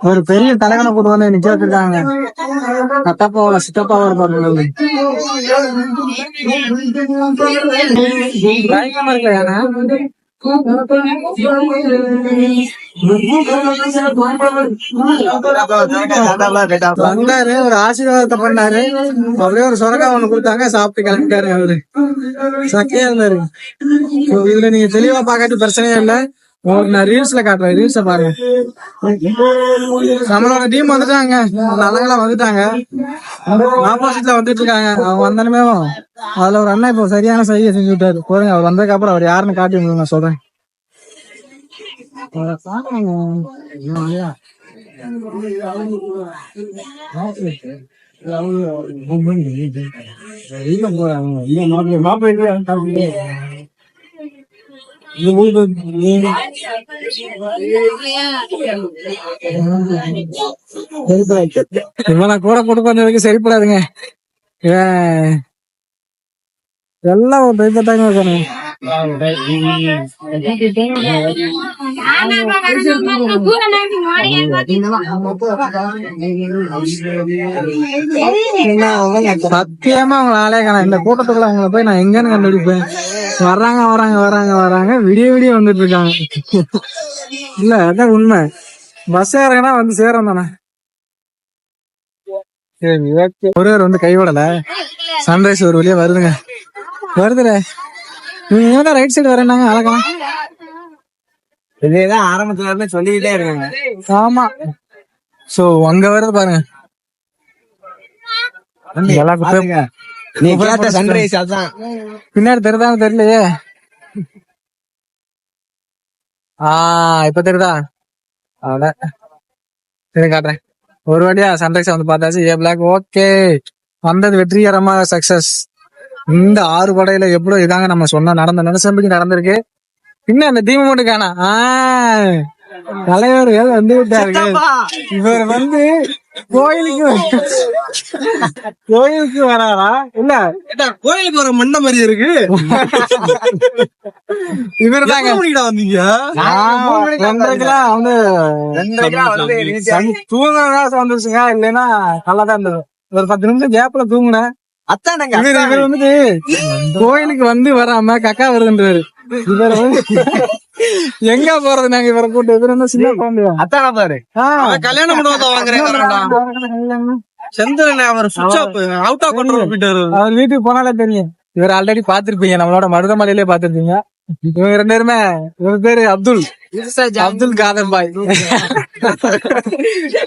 ஒரு பெரிய தலைவனை கூட்டு வந்து நிக்க வச்சிருக்காங்க. கட்டப்பாவோட சித்தப்பாவா இருப்பாரு பயங்கரமா இருக்கு வந்தாரு ஒரு ஆசீர்வாதத்தை பண்ணாரு. அப்படியே ஒரு சொரக்கா ஒண்ணு கொடுத்தாங்க சாப்பிட்டு கிளம்பிட்டாரு அவரு. சக்கையா இருந்தாரு. இதுல நீங்க தெளிவா பாக்காட்டி பிரச்சனையே இல்ல. உங்களுக்கு நான் ரீல்ஸ்ல காட்டுறேன் ரீல்ஸ பாருங்க நம்மளோட டீம் வந்துட்டாங்க நல்லங்களா வந்துட்டாங்க ஆப்போசிட்ல வந்துட்டு இருக்காங்க அவங்க வந்தனுமே அதுல ஒரு அண்ணா இப்போ சரியான செய்ய செஞ்சு விட்டாரு போருங்க அவர் வந்ததுக்கு அப்புறம் அவர் யாருன்னு காட்டி நான் சொல்றேன் அவரை இவனை கூட கொண்டு வந்ததுக்கு சரிப்படாதுங்க. இவன் எல்லாம் ஒரு பயப்பட்டாங்க இருக்கானுங்க சத்தியமா அவங்க ஆளே காணோம். இந்த கூட்டத்துக்குள்ள அவங்கள போய் நான் எங்கன்னு கண்டுபிடிப்பேன். வர்றாங்க வராங்க வராங்க வராங்க விடிய விடிய வந்துட்டு இருக்காங்க. இல்ல அதான் உண்மை. பஸ் ஏறங்கன்னா வந்து சேரும் தானே. ஒருவர் வந்து கைவிடல. சன்ரைஸ் ஒரு வழியா வருதுங்க. வருதுல நீங்க ஏன் ரைட் சைடு வரேன்னாங்க அழகா இதேதான் ஆரம்பத்துல இருந்து சொல்லிக்கிட்டே இருக்காங்க. ஆமா. சோ அங்க வருது பாருங்க. எல்லாம் குப்பை- நீ கேட்ட சன்ரைஸ் அதான். பின்னாடி தெரியுதான்னு தெரியலையே? ஆ இப்ப தெரியுதா? அவ்வளோ. சரி காட்டுறேன். ஒரு வாட்டியா சன்ரைஸ் வந்து பார்த்தாச்சு. ஏ பிளாக் ஓகே வந்தது வெற்றிகரமா சக்சஸ் இந்த ஆறு படையில எவ்வளவு இதாங்க நம்ம சொன்ன நடந்த நினைச்சபடி நடந்திருக்கு. பின்ன அந்த தீம மட்டும் காணா. ஆ. தலைவர்கள் வந்து விட்டாருங்க இவர் வந்து கோயிலுக்கு கோயிலுக்கு வராரா? இல்ல. கோயிலுக்கு ஒரு மண்ட மாதிரி இருக்கு. இவர் தாங்க வந்தீங்க? ரெண்டரைக்கெல்லாம் வந்து ரெண்டரைக்கெல்லாம் வந்து சனி- தூங்குற நேரம் வந்துருச்சுங்க இல்லைன்னா நல்லா தான் இருந்தது. ஒரு பத்து நிமிஷம் கேப்ல தூங்குனேன். அத்தானங்க இவர் இவர் வந்துட்டு கோயிலுக்கு வந்து வராம கக்கா வருதுன்றாரு. இவர் வந்து எங்க போறது நாங்க இவரை கூட்டு? இவர் சின்ன குழந்தையா? அத்தான பாரு. ஆ. கல்யாண மண்டபத்தை வாங்குறேன் செந்திரன் அவர் சுவிட்ச் ஆஃப் அவுட் ஆஃப் கண்ட்ரோல் போயிட்டாரு. அவர் வீட்டுக்கு போனாலே தெரியும். இவர் ஆல்ரெடி பாத்திருப்பீங்க நம்மளோட மருதமலையிலே பாத்திருப்பீங்க இவங்க ரெண்டு பேருமே இவர் பேரு அப்துல். அப்துல் காதர் பாய்.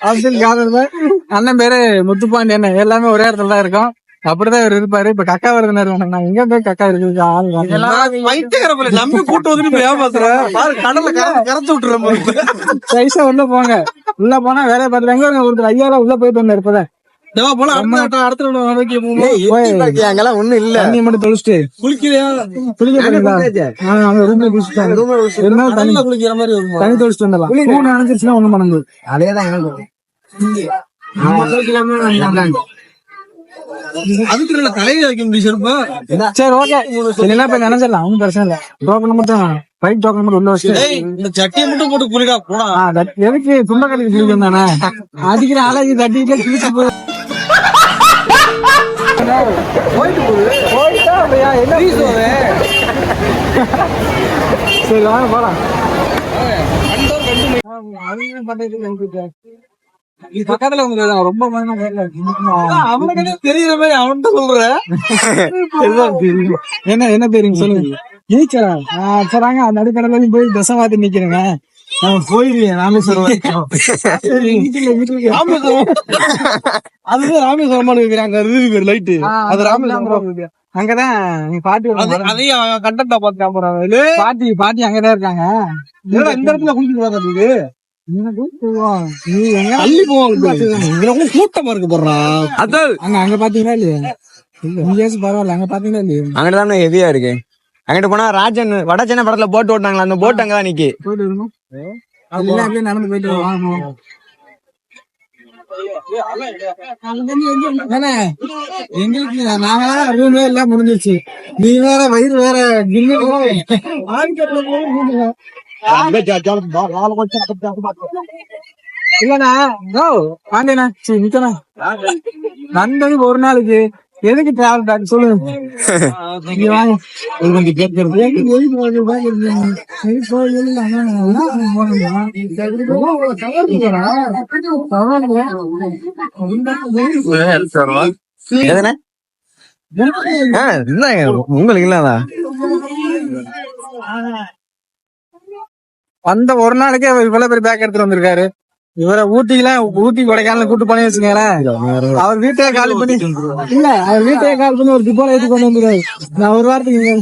அப்துல் காதர் பாய். அண்ணன் பேரு முத்துப்பாண்டி அண்ணன் எல்லாமே ஒரே இடத்துல தான் இருக்கோம். அப்படிதான் இவர் இருப்பாரு. இப்ப கக்கா வருதுன்னு நான் எங்க போய் கக்கா காணோம். வைத்தியகரப்பல நம்பி கூட்டு வந்து இப்ப ஏமாத்துற. பாரு கடல்ல கர- கரைச்சு விட்டுறேன் சைஸா உள்ள போங்க. உள்ள போனா வேலையை எங்க ஒருத்தர் ஐயால உள்ள போயிட்டு போய் அங்கெல்லாம் ஒண்ணும் இல்ல. தண்ணி மட்டும் தொளிச்சிட்டு. குளிக்கலையா குளிக்க போறீங்களா? தண்ணி? குளிக்கிற மாதிரி தண்ணி தொளிச்சிட்டு வந்துடலாம் பூ நினைச்சிருச்சுன்னா ஒண்ணும் அதேதான் அதுக்கு நல்ல தலையில வைக்க முடியும் செருப்பா சரி ஓகே இல்லைன்னா இப்ப நினைச்சிடலாம்? ஒன்றும் பிரச்சனை இல்ல. டோக்கன் மட்டும் ஃபைட் டோக்கன் மட்டும் உள்ள வச்சு இந்த சட்டியை மட்டும் போட்டு குளிக்கா எதுக்கு தானே? அடிக்கிற அழகு தட்டிக்கிட்டே கிழிச்சு போய் போயிட்டா அப்படியா? என்ன சரி வாங்க போலாம். அவங்க பண்ணிட்டு நினைச்சிட்டேன். இது பக்கத்துல உங்களுக்கு ரொம்ப. அவனுக்கு தெரியுற மாதிரி அவன்கிட்ட சொல்ற. என்ன என்ன தெரியும் சொல்லுங்க. நீச்சலா சரிங்க அந்த அடிக்கடல போய் தசை மாத்தி நிக்கிறேங்க. நான் போயிருவேன் ராமேஸ்வரம் ராமேஸ்வரம். அதுதான் ராமேஸ்வரமான இருக்கிறாங்க ரிவ்யூ பேர் லைட்டு அது ராமேஸ்வரம். அங்கதான் நீ பாட்டி அதையும் கண்டென்ட்டா பாத்துக்காம பாட்டி பாட்டி அங்கதான் இருக்காங்க. இந்த இடத்துல குளிச்சுட்டு வர்றது எனக்கு போவோம். நீ எங்க தள்ளி போவாங்க கூட்டமா இருக்கு போடுறா அதான் அங்க அங்க பாத்தீங்களா இல்லையா இங்கேயாச்சும் பரவாயில்ல அங்க பாத்தீங்களா இல்லையா அங்கிட்ட தான் ஹெவியா இருக்கு அங்கிட்ட போனா ராஜன் வட படத்துல போட்டு ஓட்டாங்களா அந்த போட் அங்கதான் நிக்கி போயிட்டு வருமா நடந்து போயிட்டு வாங்க எங்களுக்கு நாங்க ரூமே எல்லாம் முடிஞ்சிருச்சு நீ வேற வயிறு வேற கில்லு இல்லண்ணா ஓ பாண்டியண்ணா சரி நிக்கண்ணா. வந்தது ஒரு நாளுக்கு எதுக்கு டிராவல் பேக் சொல்லுங்க. உங்களுக்கு இல்லாதா? வந்த ஒரு நாளைக்கே அவர் இவ்வளவு பெரிய பேக் எடுத்துட்டு வந்திருக்காரு. இவரை ஊட்டிக்கெல்லாம் ஊட்டி கொடைக்கானல் கூட்டு பண்ணி வச்சுக்கங்களேன். அவர் வீட்டையே காலி பண்ணி இல்ல அவர் வீட்டையே காலி பண்ணி ஒரு டிப்போல ஏத்தி கொண்டு வந்துருக்காரு. நான் ஒரு வாரத்துக்கு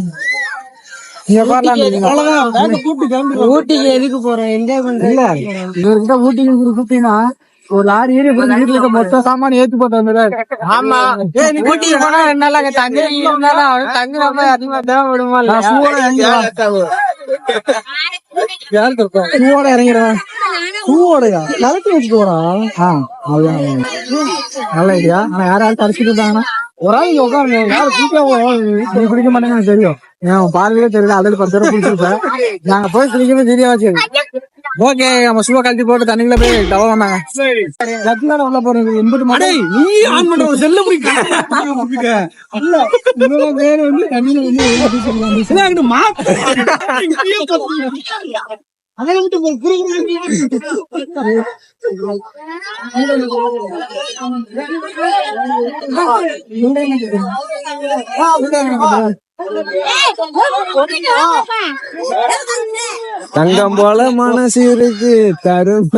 ஊட்டிக்கு எதுக்கு போறோம்? என்ஜாய் பண்றேன் இல்ல. இவர்கிட்ட ஊட்டிக்கு கூப்பிட்டீங்கன்னா ஒரு லாரி ஏறி வீட்டுல இருக்க மொத்த சாமான் ஏத்தி போட்டு வந்துடுறாரு. ஆமா. ஊட்டிக்கு போனா ரெண்டு நாள் அங்க தங்கி ரொம்ப அதிகமா தேவைப்படுமா யாரு சூவோட பூவோட சூவோட இறங்கிடுவேன் சூவோடயா கலட்டி வச்சுட்டு போறான் ஆ அதுதான் நல்ல ஐடியா ஆனா யாராவது தடிச்சிட்டு இருந்தாங்கன்னா? ஒரு ஆள் உட்காருங்க. யாரும் குடிக்க நீ குடிக்க மாட்டேங்கன்னு தெரியும். என் பார்வையே தெரியல. ஆல்ரெடி பத்து தடவை குடிச்சிருப்பேன் நாங்க போய் குடிக்கவே தெரியாது. ஓகே நம்ம சுவ கழட்டி போட்டு தண்ணிக்குள்ள போய் டவ வந்தாங்க. லட்சம் உள்ள போறது எண்பது மணி நீ ஆன் ஒரு செல்ல முடிக்க. அதை விட்டு குறு தங்கம் போல மனசு இருக்கு தரும்.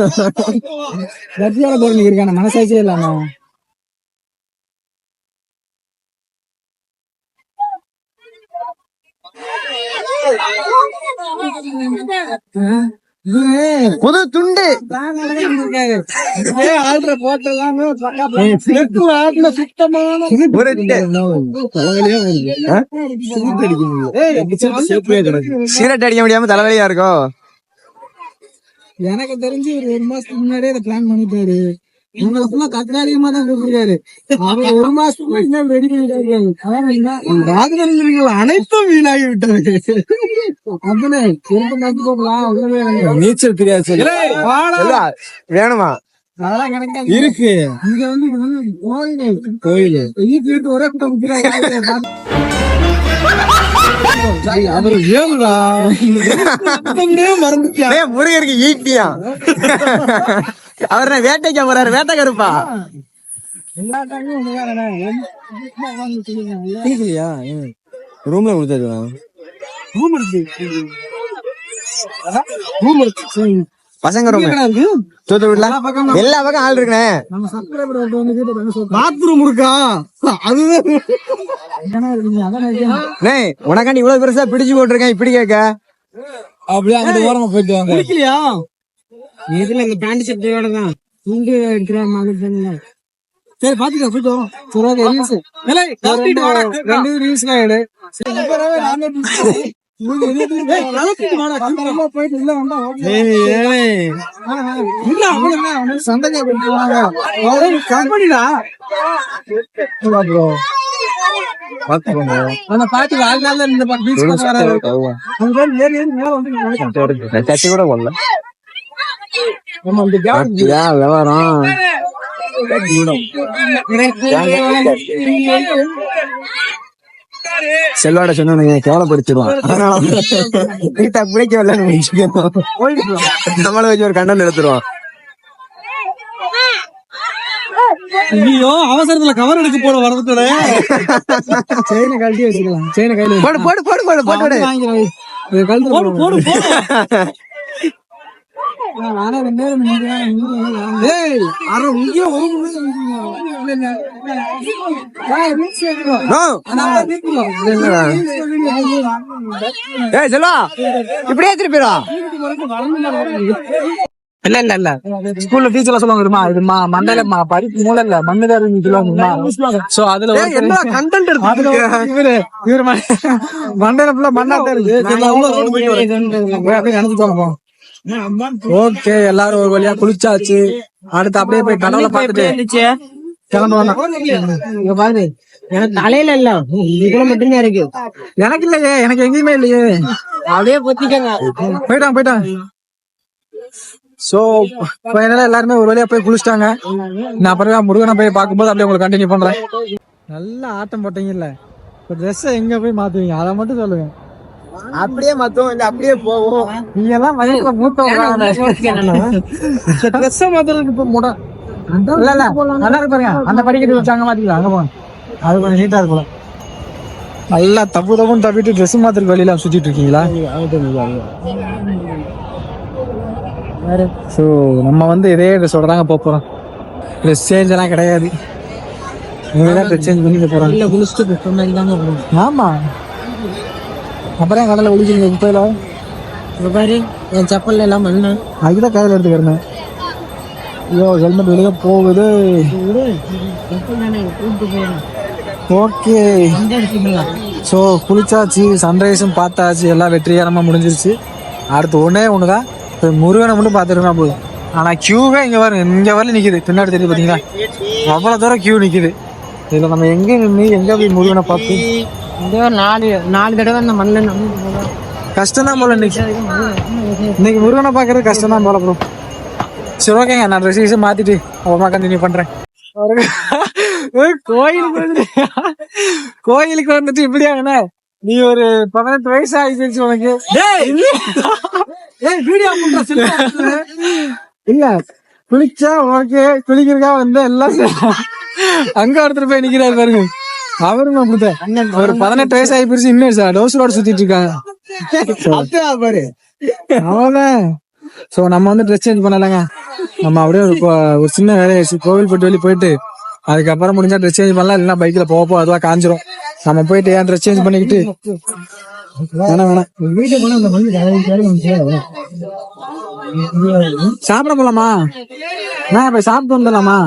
லட்சியால போய் இருக்கான மனசாச்சே இல்லாம புது துண்டு. ஒரு சிகரெட் அடிக்க முடியாம தலைவலியா இருக்கும் எனக்கு தெரிஞ்சு ஒரு ஒரு மாசத்துக்கு முன்னாடியே இதை பிளான் பண்ணிட்டாரு. ஃபுல்லா கட்டாரியமா தான் கூப்பிடுறாரு அவர் ஒரு அனைத்தும் வீணாகி விட்டது. போகலாம் நீச்சல் தெரியாது வேணுமா? அதெல்லாம் கணக்கா இருக்கு. இங்க வந்து இது வந்து கோயில். கோயில். வீட்டு வீட்டு ஒரே அவரு மறந்துட்டியா? ஏய், முருகருக்கு ஈட்டியா? அவர் வேட்டைக்கா போறாரு? வேட்டை கருப்பா? எல்லா டைமும் ஒண்ணுதானே கேக்குறியா ரூம்ல கொடுத்தது ரூம் இருக்கு. ரூம் இருக்கு. பசங்க ரூம் தூத்து வீட்டுல எல்லா பக்கம் ஆள் இருக்குனே நம்ம சப்ஸ்கிரைபர் வந்து பாத்ரூம் இருக்கா? அதுதான் உனக்காண்டி இவ்வளவு பெருசா பிடிச்சு போட்டிருக்கேன் இப்படி கேட்க. அப்படியே அங்கிட்டு ஓரமா போயிட்டு வாங்க. குளிக்கலையா இதுல இந்த பேண்ட் ஷர்ட்டோட தான்? இங்க இருக்கிற மாதிரி சரி பாத்துக்க போயிட்டு வரோம் சரி ஓகே ரீல்ஸ் ரெண்டு ரீல்ஸ் தான் எடு. கூட நம்ம அந்த gap பாத்தியா விவரம். செல்வாட சொன்னீங்க கேவலப்படுத்திடுவான் அதனால வீட்டை பிடிக்க வரலன்னு நம்மள வச்சு ஒரு கண்டன் எடுத்துருவான் ஐயோ அவசரத்துல கவர் எடுக்க போட வரதுல செயினை கழட்டி வச்சுக்கலாம். செயினை கையில போடு போடு போடு போடு விடு. கழுத்து போடு. போடு. ஏய் செல்வா இப்படியே திருப்பிடா இல்ல இல்ல இல்ல. ஸ்கூல்ல டீச்சர்ல சொல்லுவாங்க தெரியுமா? இது மா- மண்டையில மா- இல்ல மண்ணுதான் சொல்லுவாங்க சோ அதுல ஒரு கண்டென்ட் அதுல ஒரு இவரு இவரு மண்டையில ஃபுல்லா இருக்கு. நினைச்சுக்கோங்க. ஓகே எல்லாரும் ஒரு வழியா குளிச்சாச்சு. அடுத்து அப்படியே போய் கடவுளை பார்த்துட்டு கிளம்புவாங்க இங்க பாரு எனக்கு தலையில இல்ல. இதுல மட்டும்தான் இருக்கு. எனக்கு இல்லையே எனக்கு எங்கேயுமே இல்லையே. அப்படியே பொத்திக்கங்க. போயிட்டான் போயிட்டான். சோ ஃபைனலா எல்லாருமே ஒரு வழியா போய் குளிச்சிட்டாங்க. நான் அப்புறம் முருகனை போய் பார்க்கும்போது அப்படியே உங்களுக்கு கண்டினியூ பண்றேன். நல்லா ஆட்டம் போட்டீங்கல்ல. இப்போ ட்ரெஸ்ஸை எங்க போய் மாத்துவீங்க? அதை மட்டும் சொல்லுங்க. அப்படியே மத்தவங்க இல்ல அப்படியே போவோம். நீங்க எல்லாம் வயசுல மூத்தவங்க ட்ரெஸ்ஸை மாத்துறதுக்கு இப்போ முட இல்ல இல்ல நல்லா இருக்கு பாருங்க. அந்த படிக்கட்டு வச்சு அங்க மாத்திக்கலாம் அங்க போங்க. அது கொஞ்சம் நீட்டா இருக்கும் நல்லா தப்பு தப்புன்னு தப்பிட்டு ட்ரெஸ் மாத்திரக்கு வெளியில சுத்திட்டு இருக்கீங்களா? ஸோ நம்ம வந்து இதே ட்ரெஸ்ஸோட தாங்க போக போறோம். ட்ரெஸ் சேஞ்ச் எல்லாம் கிடையாது. நீங்க தான் ட்ரெஸ் சேஞ்ச் பண்ணிக்க போறோம். இல்ல குளிச்சுட்டு ஆமா. அப்புறம் கடலை ஒழிச்சிருங்க குப்பையில பாரு என் செப்பல்ல எல்லாம் மண்ணு. அதுதான் கையில் எடுத்துக்கிறேன். ஐயோ ஹெல்மெட் வெளியே போகுது. ஓகே. ஸோ குளிச்சாச்சு சன்ரைஸும் பார்த்தாச்சு எல்லாம் வெற்றிகரமாக முடிஞ்சிருச்சு. அடுத்து ஒன்றே ஒன்று தான் இப்போ முருகனை மட்டும் பார்த்துருக்கா போதும் ஆனால் க்யூவே இங்கே வரும் இங்கே வரல நிற்கிது பின்னாடி தெரியுது பார்த்தீங்களா அவ்வளோ தூரம் க்யூ நிற்கிது இதில் நம்ம எங்கே நின்று எங்கே போய் முருகனை பார்த்து நாலு நாலு தடவை அந்த மண்ணை நம்ம கஷ்டம் தான் போல இன்னைக்கு. இன்னைக்கு முருகனை பார்க்கறது கஷ்டம் தான் போல ப்ரோ சரி ஓகேங்க நான் ட்ரெஸ் கீஸ் மாத்திட்டு அப்புறமா கண்டினியூ பண்றேன். ஒரு கோயிலுக்கு வந்து கோயிலுக்கு வந்துட்டு இப்படியாங்கண்ணே நீ ஒரு பதினெட்டு வயசு ஆயிடுச்சு உனக்கு? இல்ல. குளிச்சா ஓகே குளிக்கிறக்கா வந்து எல்லாம். அங்க ஒருத்தர் போய் நிக்கிறாரு பாருங்க. அவரும் அப்படித்தான். ஒரு பதினெட்டு வயசு ஆகி போயிருச்சு இன்னும் சார் டோஸரோட சுத்திட்டு இருக்காங்க. பாரு. அவ்வளவுதான் சோ நம்ம வந்து ட்ரெஸ் சேஞ்ச் பண்ணலங்க. நம்ம அப்படியே ஒரு ஒரு சின்ன வேலையாச்சு கோவில்பட்டு வெளியே போயிட்டு அதுக்கப்புறம் முடிஞ்சா ட்ரெஸ் சேஞ்ச் பண்ணலாம் இல்லைன்னா பைக்ல போக போக அதுவா காஞ்சிரும். நம்ம போயிட்டு ஏன் ட்ரெஸ் சேஞ்ச் பண்ணிக்கிட்டு? வேணாம் வேணாம். சாப்பிட போலாமா? நான் போய் சாப்பிட்டு வந்துடலாமா.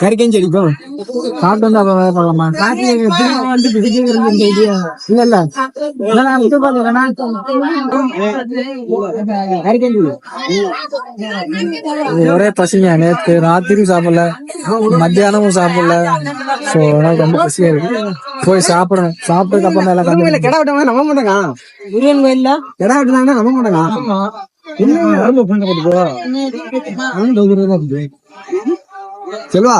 கறிக்கஞ்சி அடிப்போம் சாப்பிட்டு வந்து அப்ப வேலை பார்க்கலாமா இல்ல இல்ல. இல்ல, நான் இது. ஒரே பசிங்க நேத்து ராத்திரி சாப்பிடல மத்தியானமும் சாப்பிடல. சோ எனக்கு ரொம்ப பசியா இருக்கு. போய் சாப்பிடணும். சாப்பிட்டதுக்கு அப்புறம் தான் எல்லாம் கண்டு கிடா விட்டாங்க நம்ப மாட்டாங்க. முருகன் கோயில்ல? கிடா விட்டாங்கன்னா நம்ப மாட்டாங்க. செல்வா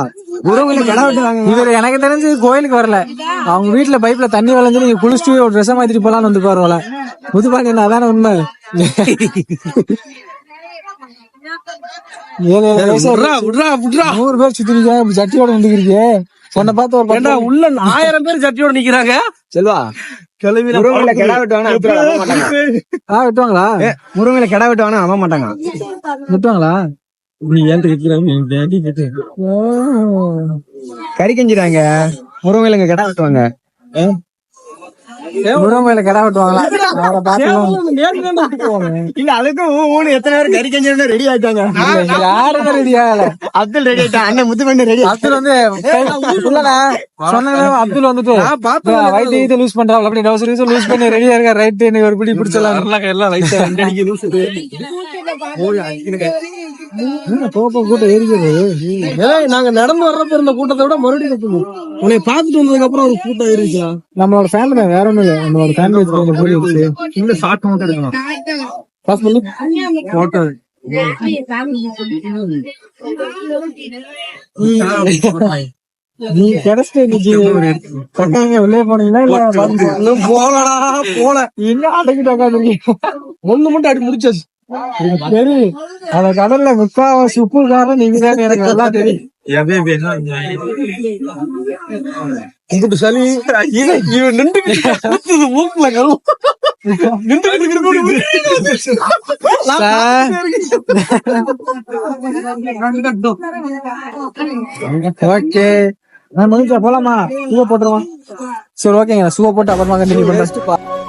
உறவுல கிடா விட்டுவாங்க இவர் எனக்கு தெரிஞ்சு கோயிலுக்கு வரல. அவங்க வீட்டுல பைப்ல தண்ணி வளைஞ்சு நீங்க குளிச்சுட்டு ஒரு ட்ரெஸ் மாத்திட்டு போலான்னு வந்து பாருவல முதுபாண்டி அதான உண்மை? ஏழு ஏழு நூறு பேர் சுத்திருக்கீங்க சட்டியோட வந்துக்கிறீங்க உன்னை பார்த்து ஒரு ஏண்டா உள்ள ஆயிரம் பேர் சட்டியோட நிக்கிறாங்க? செல்வா கிளம்பி உறவுல கிடா ஆ வெட்டுவாங்களா? முருங்கல கிடா விட்டுவாங்கன்னா நம்ப மாட்டாங்க. வெட்டுவாங்களா? நீ ஏன் கறி கஞ்சிடாங்க. முருங்கல இங்க கிடா வெட்டுவாங்க. முருங்கையில கடை வெட்டுவாங்களா? அவரை இல்ல அதுக்கும் எத்தனை பேர் கறி ரெடி ஆயிட்டாங்க. யாருமே ரெடி ஆகல? அப்துல் ரெடி ஆயிட்டான் அண்ணன் ரெடி அப்துல் வந்து அப்துல் வந்துட்டு? வயிற்று கீத்து லூஸ் பண்றாங்க அப்படி டவுசர் லூஸ் பண்ணி ரெடியா இருக்கா ரைட் எனக்கு ஒரு பிடி பிடிச்சலாம் எல்லாம் லைட்டா ரெண்டு அடிக்க போப்ப கூட்டம் ஏறிக்கிறது ஏய் நாங்க நடந்து வர்றப்ப இருந்த கூட்டத்தை விட மறுபடியும் உன்னை பார்த்துட்டு வந்ததுக்கு அப்புறம் ஒரு கூட்டம் ஏறிச்சா? நம்மளோட ஃபேமிலி வேற ஒண்ணும் இல்ல. நம்மளோட ஃபேமிலி கொஞ்சம் கூடி இருக்கு இந்த ஷார்ட் மட்டும் எடுக்கலாம் பாஸ் பண்ணி போட்டோ நீ கிடைச்சிட்டு இன்னைக்கு கொட்டாங்க உள்ளே போனீங்களா இல்ல போலடா போல. இன்னும் அடக்கிட்டு உட்காந்துருக்கீங்க ஒண்ணு மட்டும் அடி முடிச்சாச்சு. சரி அந்த கடல்ல முக்காவாசி உப்புக்காரன் நீங்க தான் எனக்கு நல்லா தெரியும். இங்கிட்டு சளி நின்று மூக்குல ஓகே. நான் முடிஞ்சா போலாமா? சூவ போட்டுருவான் சரி ஓகேங்க. சூவ போட்டு அப்புறமா கண்டினியூ பண்றேன்.